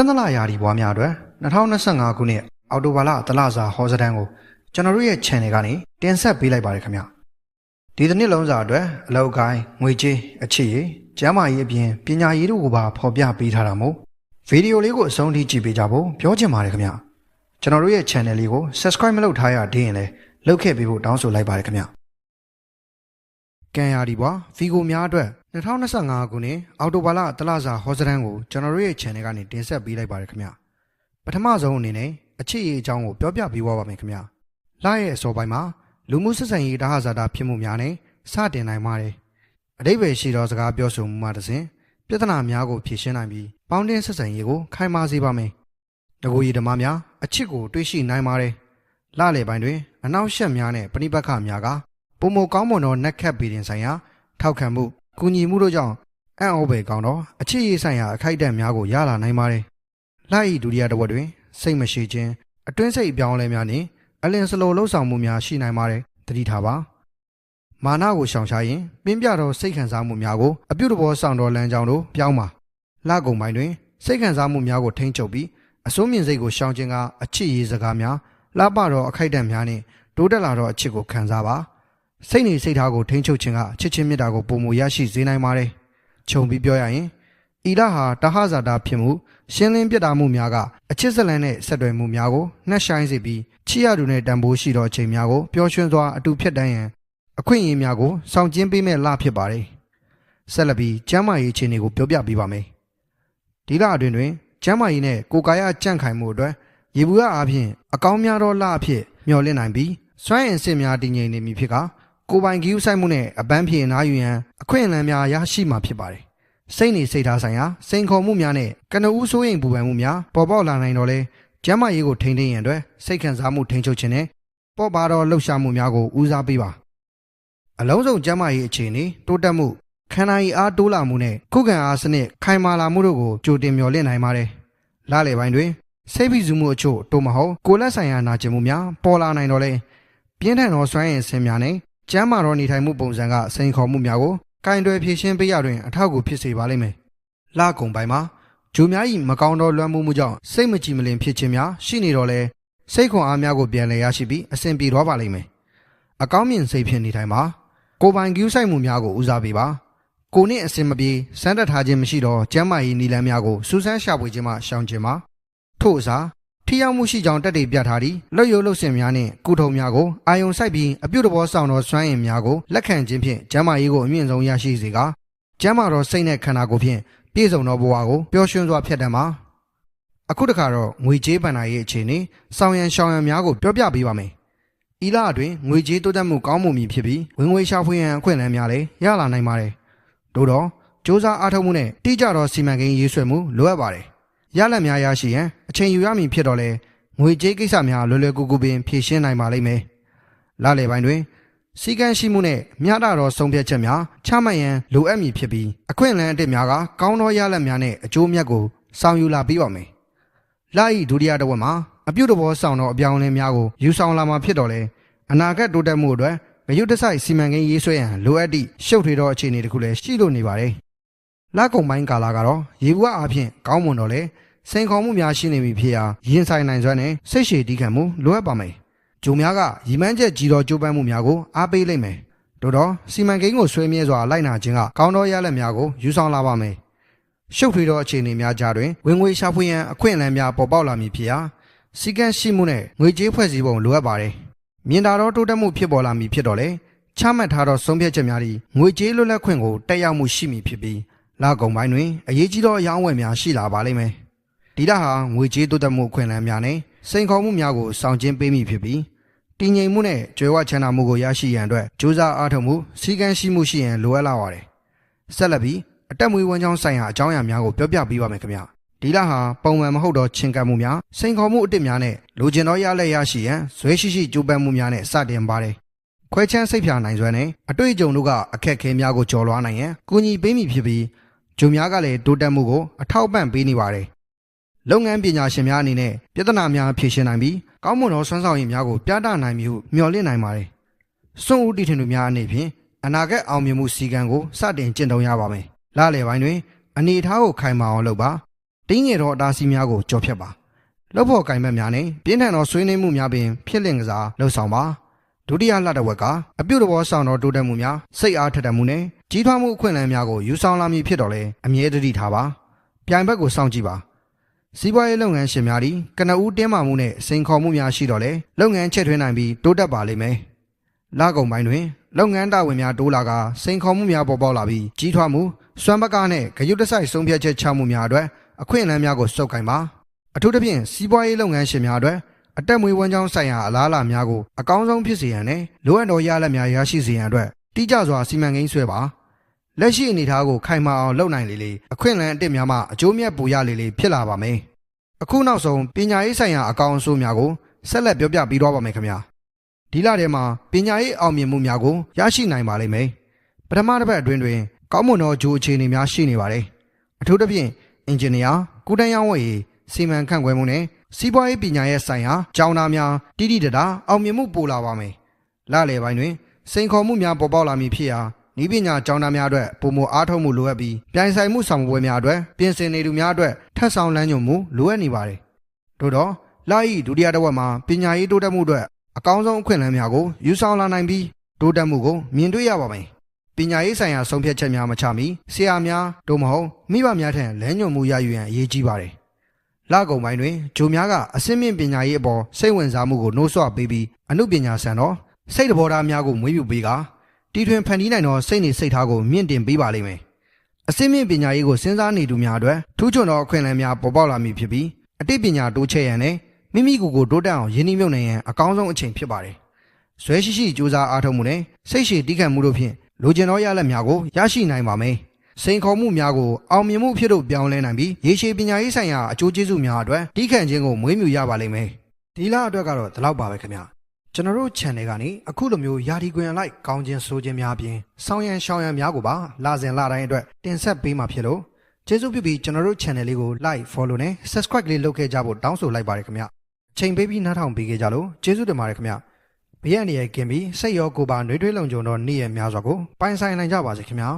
တနလာရာဒီဘွားများအတွက်2025ခုနှစ်အောက်တိုဘာလတလစာဟောစတန်းကိုကျွန်တော်တို့ရဲ့ channel ကနေတင်ဆက်ပေးလိုက်ပါတယ်ခင်ဗျဒီတစ်နှစ်လုံးစာအတွက်အလောက်ကိုင်းငွေကြေးအချစ်ရည်ကျမ်းမာရေးအပြင်ပညာရေးတို့ကိုပါဖော်ပြပေးထားတာမို့ဗီဒီယိုလေးကိုအဆုံးထိကြည့်ပေးကြဖို့ပြောချင်ပါတယ်ခင်ဗျကျွန်တော်တို့ရဲ့ channel လေးကို subscribe မလုပ်ထားရသေးရင်လည်းလုပ်ခဲ့ပေးဖို့တောင်းဆိုလိုက်ပါတယ်ခင်ဗျကန်ယာဒီဘွားဗီဂိုများအတွက် 2025ခုနှစ်အောက်တိုဘာလတလစာဟောစတန်းကိုကျွန်တော်တို့ရဲ့ channel ကနေတင်ဆက်ပေးလိုက်ပါတယ်ခင်ဗျပထမဆုံးအနေနဲ့အချစ်ရေးအကြောင်းကိုပြောပြပေးသွားပါမယ်ခင်ဗျလာရဲ့အစောပိုင်းမှာလူမှုဆက်ဆံရေးတဟဇာတာဖြစ်မှုများနဲ့စတင်နိုင်ပါတယ်အတိတ်ပဲရှိသောစကားပြောဆိုမှုမှတစ်ဆင့်ပြဿနာများကိုဖြေရှင်းနိုင်ပြီးပေါင်းတင်ဆက်ဆံရေးကိုခိုင်မာစေပါမယ်တကူရီဓမ္မများအချစ်ကိုတွေးရှိနိုင်ပါတယ်လလေပိုင်းတွင်အနောက်ရှက်များနဲ့ပဏိပက္ခများကပုံမကောင်းမွန်သောနက်ခတ်ပီတင်ဆိုင်ရာထောက်ခံမှု ကူညီမှုတို့ကြောင့်အံ့ဩဖွယ်ကောင်းသောအချစ်ရေးဆိုင်ရာအခိုက်အတန့်များကိုရလာနိုင်ပါတယ်။လာဤဒုတိယတစ်ဝက်တွင် စိတ်မရှိခြင်းအတွင်းစိတ်အပြောင်းအလဲများနှင့်အလင်စလိုလှုပ်ဆောင်မှုများရှိနိုင်ပါတယ်။တတိထားပါ။မာနကိုရှောင်ရှားရင်ပြင်းပြသောစိတ်ခံစားမှုများကိုအပြုတ်တဘောဆောင်တော်လမ်းကြောင်းတို့ပြောင်းပါ။လကုံပိုင်းတွင်စိတ်ခံစားမှုများကိုထိန်းချုပ်ပြီးအစိုးမြင့်စိတ်ကိုရှောင်ခြင်းကအချစ်ရေးစကားများလှပသောအခိုက်အတန့်များနှင့်တိုးတက်လာသောအချစ်ကိုခံစားပါ။ စိတ်နေစိတ်ထားကိုထိန်းချုပ်ခြင်းကချစ်ချင်းမြတ်တာကိုပုံမူရရှိစေနိုင်ပါတယ်။ခြုံပြီးပြောရရင်ဤလဟာတဟဇာတာဖြစ်မှုရှင်းလင်းပြတာမှုများကအချစ်ဇလန်နဲ့ဆက်တွယ်မှုများကိုနှက်ဆိုင်စေပြီးချစ်ရသူနဲ့တန်ဖိုးရှိသောအချိန်များကိုပျော်ရွှင်စွာအတူဖြတ်တန်းရန်အခွင့်အရေးများကိုဆောင်ကျင်းပေးမဲ့လဖြစ်ပါတယ်။ဆက်လက်ပြီးကျမ်းမာရေးအခြေအနေကိုပြောပြပေးပါမယ်။ဒီလအတွင်းတွင်ကျမ်းမာရေးနဲ့ကိုယ်ကာယကြံ့ခိုင်မှုအတွက်ရေဘူးရအားဖြင့်အကောင်းများသောလအဖြစ်မျှော်လင့်နိုင်ပြီးစွမ်းအင်စစ်များတည်ငြိမ်နေမည်ဖြစ်က ကိုယ်ပိုင်ဂီယူဆိုင်မှုနဲ့အပန်းဖြေနားယူရန်အခွင့်အလမ်းများရရှိမှာဖြစ်ပါတယ်။စိတ်နေစိတ်ထားဆိုင်ရာစိန်ခေါ်မှုများနဲ့ကနဦးစိုးရိမ်ပူပန်မှုများပေါ်ပေါက်လာနိုင်တော့လဲကျမ်းမာရေးကိုထိန်းသိမ်းရန်အတွက်စိတ်ခံစားမှုထိန်းချုပ်ခြင်းနဲ့ပေါ်ပါတော့လှုပ်ရှားမှုများကိုဦးစားပေးပါ။အလုံးစုံကျမ်းမာရေးအခြေအနေတိုးတက်မှုခန္ဓာရည်အားတိုးလာမှုနဲ့ခုခံအားစနစ်ခိုင်မာလာမှုတို့ကိုကြိုတင်မျှော်လင့်နိုင်ပါတယ်။လလေပိုင်းတွင်စိတ်ဖိစုမှုအချို့တိုးမဟုတ်ကိုယ်လက်ဆိုင်ရာနာကျင်မှုများပေါ်လာနိုင်တော့လဲပြင်းထန်သောစွမ်းရည်ဆင်းများနဲ့ ကျမ်းမာသောနေထိုင်မှုပုံစံကစိန်ခေါ်မှုများကိုကင်တွယ်ဖြည့်ရှင်းပေးရတွင်အထောက်အကူဖြစ်စေပါလိမ့်မယ်။လကုံပိုင်းမှာဂျိုများ၏မကောင်းသောလွှမ်းမိုးမှုကြောင့်စိတ်မကြည်မလင်ဖြစ်ခြင်းများရှိနေတော့လဲစိတ်ခွန်အားများကိုပြန်လည်ရရှိပြီးအဆင်ပြေတော့ပါလိမ့်မယ်။အကောင်းမြင်စိတ်ဖြင့်နေထိုင်ပါ။ကိုယ်ပိုင်ကျူးဆိုင်မှုများကိုဦးစားပေးပါ။ကိုယ်နှင့်အဆင်မပြေစမ်းတက်ထားခြင်းမရှိသောကျမ်းမာရေးနည်းလမ်းများကိုစူးစမ်းရှာဖွေခြင်းမှရှောင်ခြင်းပါ။ထို့အစား ထိရောက်မှုရှိကြောင်းတက်တည်ပြထားသည့်လွတ်ရုပ်လှုပ်ရှင်များနှင့်ကုထုံများကိုအာယုံစိုက်ပြီးအပြုတ်တဘောဆောင်သောစွမ်းအင်များကိုလက်ခံခြင်းဖြင့်ကျမ်းမာရေးကိုအမြင့်ဆုံးရရှိစေကာကျမ်းမာသောစိတ်နဲ့ခန္ဓာကိုယ်ဖြင့်ပြည့်စုံသောဘဝကိုပျော်ရွှင်စွာဖြတ်တန်းပါအခုတခါတော့ငွေကြေးဗန္ဒာရေးအခြေအနေဆောင်ရန်ရှောင်ရန်များကိုပြောပြပေးပါမယ်ဤလအတွင်းငွေကြေးတိုးတက်မှုကောင်းမှုမည်ဖြစ်ပြီးဝင်ငွေရှာဖွေရန်အခွင့်အလမ်းများလည်းရလာနိုင်ပါတယ်သို့တော့စ조사အားထုတ်မှုနဲ့တိကျသောစီမံကိန်းရေးဆွဲမှုလိုအပ်ပါတယ် ရလဒ်များရရှိရန်အချိန်ယူရမည်ဖြစ်တော့လဲငွေကြေးကိစ္စများလွယ်လွယ်ကူကူပင်ဖြေရှင်းနိုင်ပါလိမ့်မယ်။လလေပိုင်းတွင်စီကံရှိမှုနဲ့မြတ်တာသောဆုံးဖြတ်ချက်များချမှတ်ရန်လိုအပ်မည်ဖြစ်ပြီးအခွင့်အလမ်းအတစ်များကကောင်းသောရလဒ်များနဲ့အကျိုးမြတ်ကိုဆောင်ယူလာပြီးပါမယ်။လဤဒုတိယတစ်ဝက်မှာအပြုတ်တဘောဆောင်သောအပြောင်းအလဲများကိုယူဆောင်လာမှာဖြစ်တော့လဲအနာဂတ်တိုးတက်မှုအတွက်ဂရုတစိုက်စီမံကိန်းရေးဆွဲရန်လိုအပ်သည့်ရှုပ်ထွေးသောအခြေအနေတစ်ခုလည်းရှိလို့နေပါတယ်။ လကုံပိုင်းကာလကတော့ရေဘူးအားဖြင့်ကောင်းမွန်တော့လဲစိန်ခေါ်မှုများရှိနေပြီဖြစ်ရာရင်ဆိုင်နိုင်စွမ်းနဲ့စိတ်ရှည်တည်ခံမှုလိုအပ်ပါမယ်။ဂျုံများကရီမန်းချက်ကြီးတော်ကြိုးပမ်းမှုများကိုအားပေးလိမ့်မယ်။တို့တော့စီမံကိန်းကိုဆွေးမြဲစွာလိုက်နာခြင်းကကောင်းသောရလဒ်များကိုယူဆောင်လာပါမယ်။ရှုပ်ထွေးသောအခြေအနေများကြားတွင်ဝင်ငွေရှာဖွေရန်အခွင့်အလမ်းများပေါ်ပေါက်လာမည်ဖြစ်ရာစီကံရှိမှုနဲ့ငွေကြေးဖွဲ့စည်းပုံလိုအပ်ပါတယ်။မြင်တာတော့တိုးတက်မှုဖြစ်ပေါ်လာမည်ဖြစ်တော့လေချမှတ်ထားသောဆုံးဖြတ်ချက်များသည်ငွေကြေးလွတ်လပ်ခွင့်ကိုတက်ရောက်မှုရှိမည်ဖြစ်ပြီး လာကုန်ပိုင်းတွင်အရေးကြီးသောအယောင်းဝယ်များရှိလာပါလိမ့်မယ်။ဒီလဟာငွေကြေးတိုးတက်မှုခွင့်လန်းများနဲ့စိန်ခေါ်မှုများကိုဆောင်ကျင်းပေးမိဖြစ်ပြီးတည်ငြိမ်မှုနဲ့ကြွယ်ဝချမ်းသာမှုကိုရရှိရန်အတွက်ကြိုးစားအားထုတ်မှုစီကံရှိမှုရှိရန်လိုအပ်လာပါတယ်။ဆက်လက်ပြီးအတက်မွေးဝမ်းကြောင်းဆိုင်ရာအကြောင်းအရာများကိုပြောပြပေးပါမယ်ခင်ဗျ။ဒီလဟာပုံမှန်မဟုတ်သောချင်းကပ်မှုများစိန်ခေါ်မှုအစ်စ်များနဲ့လိုချင်သောရလက်ရရှိရန်ဇွဲရှိရှိကြိုးပမ်းမှုများနဲ့စတင်ပါတယ်။ခွဲချမ်းစိတ်ဖြာနိုင်စွမ်းနဲ့အတွေ့အကြုံတို့ကအခက်အခဲများကိုကျော်လွှားနိုင်ရန်ကူညီပေးမိဖြစ်ပြီး ဂျုံများကလည်းတိုးတက်မှုကိုအထောက်ပံ့ပေးနေပါတယ်လုပ်ငန်းပညာရှင်များအနေနဲ့ပြဿနာများဖြေရှင်းနိုင်ပြီးကောင်းမွန်သောစွမ်းဆောင်ရည်များကိုပြသနိုင်ပြီဟုမျှော်လင့်နိုင်ပါတယ်။စွန့်ဦးတည်ထင်သူများအနေဖြင့်အနာဂတ်အောင်မြင်မှုစီကံကိုစတင်ကျင့်သုံးရပါမယ်။လလယ်ပိုင်းတွင်အနေအထားကိုခိုင်မာအောင်လုပ်ပါတင်းငယ်သောအတားအဆီးများကိုကြော်ဖြတ်ပါလှုပ်ဖို့ကင်ဘက်များနဲ့ပြင်းထန်သောဆွေးနွေးမှုများပင်ဖြစ်လင့်ကစားလှုပ်ဆောင်ပါဒုတိယလှတစ်ဝက်ကအပြုတ်တော်ဆောင်သောတိုးတက်မှုများစိတ်အားထက်သန်မှုနဲ့ ကြီးထွားမှုအခွင့်အလမ်းများကိုယူဆောင်လာမည်ဖြစ်တော်လဲအမြဲတမ်းထားပါပြိုင်ဘက်ကိုစောင့်ကြည့်ပါစီးပွားရေးလုပ်ငန်းရှင်များသည်ကနဦးတင်းမာမှုနဲ့စိန်ခေါ်မှုများရှိတော့လေလုပ်ငန်းချက်ထွင်းနိုင်ပြီးတိုးတက်ပါလိမ့်မယ်။လကုံပိုင်းတွင်လုပ်ငန်းတာဝန်များတိုးလာကစိန်ခေါ်မှုများပေါ်ပေါက်လာပြီးကြီးထွားမှုစွမ်းပကားနဲ့ဂရုတစိုက်ဆုံးဖြတ်ချက်ချမှုများအတွက်အခွင့်အလမ်းများကိုစုပ်ကိုင်ပါအထူးသဖြင့်စီးပွားရေးလုပ်ငန်းရှင်များအတွက်အတက်မွေးဝမ်းကြောင်းဆိုင်ရာအလားအလာများကိုအကောင်းဆုံးဖြစ်စေရန်နဲ့လိုအပ်သောရလဒ်များရရှိစေရန်အတွက်တိကျစွာစီမံကိန်းဆွဲပါ လက်ရှိအနေအထားကိုခိုင်မာအောင်လုပ်နိုင်လေလေအခွင့်အလမ်းအစ်စ်များမှအကျိုးမြတ်ပူရလေလေဖြစ်လာပါမယ်။အခုနောက်ဆုံးပညာရေးဆိုင်ရာအကောင်အဆိုးများကိုဆက်လက်ပြောပြပြီးတော့ပါမယ်ခင်ဗျာ။ဒီလထဲမှာပညာရေးအောင်မြင်မှုများကိုရရှိနိုင်ပါလိမ့်မယ်။ပထမတစ်ပတ်အတွင်းတွင်ကောင်းမွန်သောဂျိုးအခြေအနေများရှိနေပါတယ်။အထူးသဖြင့်အင်ဂျင်နီယာ၊ကုတန်းရောင်းဝယ်ရေးစီမံခန့်ခွဲမှုနဲ့စီးပွားရေးပညာရေးဆိုင်ရာကျောင်းသားများတိတိတတာအောင်မြင်မှုပိုလာပါမယ်။လလယ်ပိုင်းတွင်စိန်ခေါ်မှုများပေါ်ပေါက်လာမည်ဖြစ်ရာ ဤပညာကျောင်းသားများအတွက်ပုံမအားထုတ်မှုလိုအပ်ပြီးပြိုင်ဆိုင်မှုဆောင်ပွဲများအတွက်ပြင်ဆင်နေသူများအတွက်ထပ်ဆောင်လမ်းညွှန်မှုလိုအပ်နေပါတယ်။ထို့တော့လာဤဒုတိယတစ်ဝက်မှာပညာရေးတိုးတက်မှုအတွက်အကောင်းဆုံးအခွင့်အလမ်းများကိုယူဆောင်လာနိုင်ပြီးတိုးတက်မှုကိုမြင်တွေ့ရပါမယ်။ပညာရေးဆိုင်ရာဆုံးဖြတ်ချက်များမချမီဆရာများတို့မဟုတ်မိဘများထံလမ်းညွှန်မှုရယူရန်အရေးကြီးပါတယ်။လကုံပိုင်းတွင်ဂျိုများကအစင်းမြင့်ပညာရေးအပေါ်စိတ်ဝင်စားမှုကိုနှိုးဆွပေးပြီးအမှုပညာဆန်တော့စိတ်တဘောထားများကိုမွေးမြူပေးကာ တီထွင်ဖန်တီးနိုင်သောစိတ်နေစိတ်ထားကိုမြင့်တင်ပေးပါလိမ့်မယ်။အစင်းမြင့်ပညာရေးကိုစဉ်းစားနေသူများအတွက်ထူးချွန်သောအခွင့်အလမ်းများပေါ်ပေါက်လာမည်ဖြစ်ပြီးအသိပညာတိုးချဲ့ရန်နဲ့မိမိကိုယ်ကိုတိုးတက်အောင်ရင်းနှီးမြှုပ်နှံရန်အကောင်းဆုံးအချိန်ဖြစ်ပါတယ်။ဇွဲရှိရှိကြိုးစားအားထုတ်မှုနဲ့စိတ်ရှည်တည်ခတ်မှုတို့ဖြင့်လိုချင်သောရလဒ်များကိုရရှိနိုင်ပါမယ်။စိန်ခေါ်မှုများကိုအောင်မြင်မှုဖြစ်သို့ပြောင်းလဲနိုင်ပြီးရေရှည်ပညာရေးဆိုင်ရာအကျိုးကျေးဇူးများအတွက်တည်ခန့်ခြင်းကိုမွေးမြူရပါလိမ့်မယ်။ဒီလအတွက်ကတော့ဒီလောက်ပါပဲခင်ဗျာ။ ကျွန်တော်တို့ channel ကနေအခုလိုမျိုးယာဒီကွင်အလိုက်ကောင်းခြင်းဆိုခြင်းများအပြင်ဆောင်းရံရှောင်းရံများကိုပါလာစဉ်လာတိုင်းအတွက်တင်ဆက်ပေးမှာဖြစ်လို့ကျေးဇူးပြုပြီးကျွန်တော်တို့ channel လေးကို like follow နဲ့ subscribe လေးလုပ်ခဲ့ကြဖို့တောင်းဆိုလိုက်ပါတယ်ခင်ဗျအချိန်ပေးပြီးနားထောင်ပေးခဲ့ကြလို့ကျေးဇူးတင်ပါတယ်ခင်ဗျဘေးရန်နေရကင်ပြီးစိတ်ရောကိုယ်ပါနှွေးထွေးလုံခြုံသောနေ့ရက်များစွာကိုပိုင်ဆိုင်နိုင်ကြပါစေခင်ဗျာ